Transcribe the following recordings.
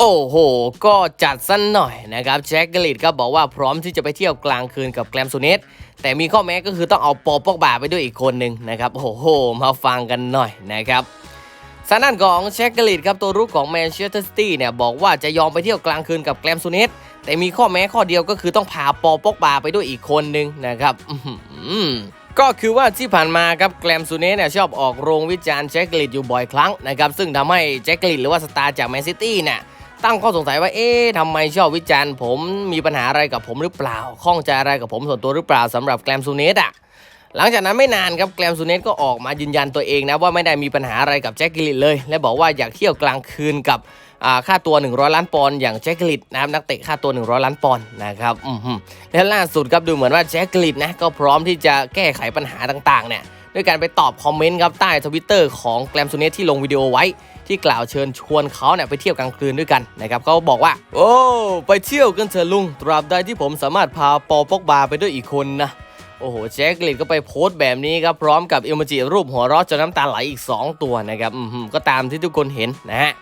โอ้โห ก็จัดสั้นหน่อยนะครับแจ็คกลิดก็บอกว่าพร้อมที่จะไปเที่ยวกลางคืนกับแกรมซูเนสแต่มีข้อแม้ก็คือต้องเอาปอปอกบาไปด้วยอีกคนหนึ่งนะครับ โอ้โห มาฟังกันหน่อยนะครับสนั่นของแจ็คกลิดครับตัวรุกของแมนเชสเตอร์ซิตี้เนี่ยบอกว่าจะยอมไปเที่ยวกลางคืนกับแกรมซูเนสแต่มีข้อแม้ข้อเดียวก็คือต้องพาปอปอกบาไปด้วยอีกคนหนึ่งนะครับอื้อหือก็คือว่าที่ผ่านมาครับแกรมซูเนสเนี่ยชอบออกโรงวิจารณ์แจ็คกลิดอยู่บ่อยครั้งนะครับซึ่งทำให้แจ็คกลิดหรือว่าสตาร์จากแมนซิตี้เนี่ย ตั้งข้อสงสัยว่าเอ๊ะทำไมชอบวิจารณ์ผมมีปัญหาอะไรกับผมหรือเปล่าข้องใจอะไรกับผมส่วนตัวหรือเปล่าสำหรับแกรมซูเนสอะหลังจากนั้นไม่นานครับแกรมซูเนสก็ออกมายืนยันตัวเองนะว่าไม่ได้มีปัญหาอะไรกับแจ็คกิลิตเลย และบอกว่าอยากเที่ยวกลางคืนกับค่าตัว 100 ล้านปอนด์อย่างแจ็คกิลิตนะครับนักเตะค่าตัว 100 ล้านปอนด์นะครับอือหือและล่าสุดครับดูเหมือนว่าแจ็คกิลิตนะก็พร้อมที่จะแก้ไขปัญหาต่างๆเนี่ย ด้วยการไปตอบคอมเมนต์ครับใต้ทวิตเตอร์ของแกรมซูเนสที่ลงวิดีโอไว้ ที่กล่าวเชิญชวนเขาเนี่ยไปเที่ยวกลางคืนด้วยกันนะครับเขาบอกว่า โอ้ไปเที่ยวกันเถอะลุง ตราบใดที่ผมสามารถพาปอปอกบาไปด้วยอีกคนนะโอ้โหแจ็คลิดก็ไปโพสต์แบบนี้ครับ พร้อมกับอิโมจิรูปหัวเราะจนน้ำตาไหลอีก 2 ตัวนะครับอือหือก็ตามที่ทุกคนเห็นนะฮะ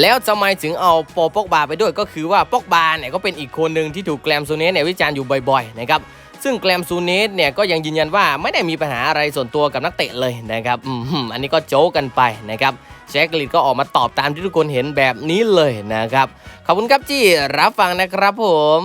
แล้วทำไมถึงเอาปอปอกบาไปด้วยก็คือว่าปอกบาเนี่ยก็เป็นอีกคนหนึ่งที่ถูกแกรมซูเนสเนี่ยวิจารณ์อยู่บ่อยๆนะครับ ซึ่งแกรมซูเนสเนี่ยก็ยังยืนยันว่าไม่ได้มีปัญหาอะไรส่วนตัวกับนักเตะเลยนะครับอืมอันนี้ก็โจ๊กกันไปนะครับแจ็คลิดก็ออกมาตอบตามที่ทุกคนเห็นแบบนี้เลยนะครับ ขอบคุณครับที่รับฟังนะครับผม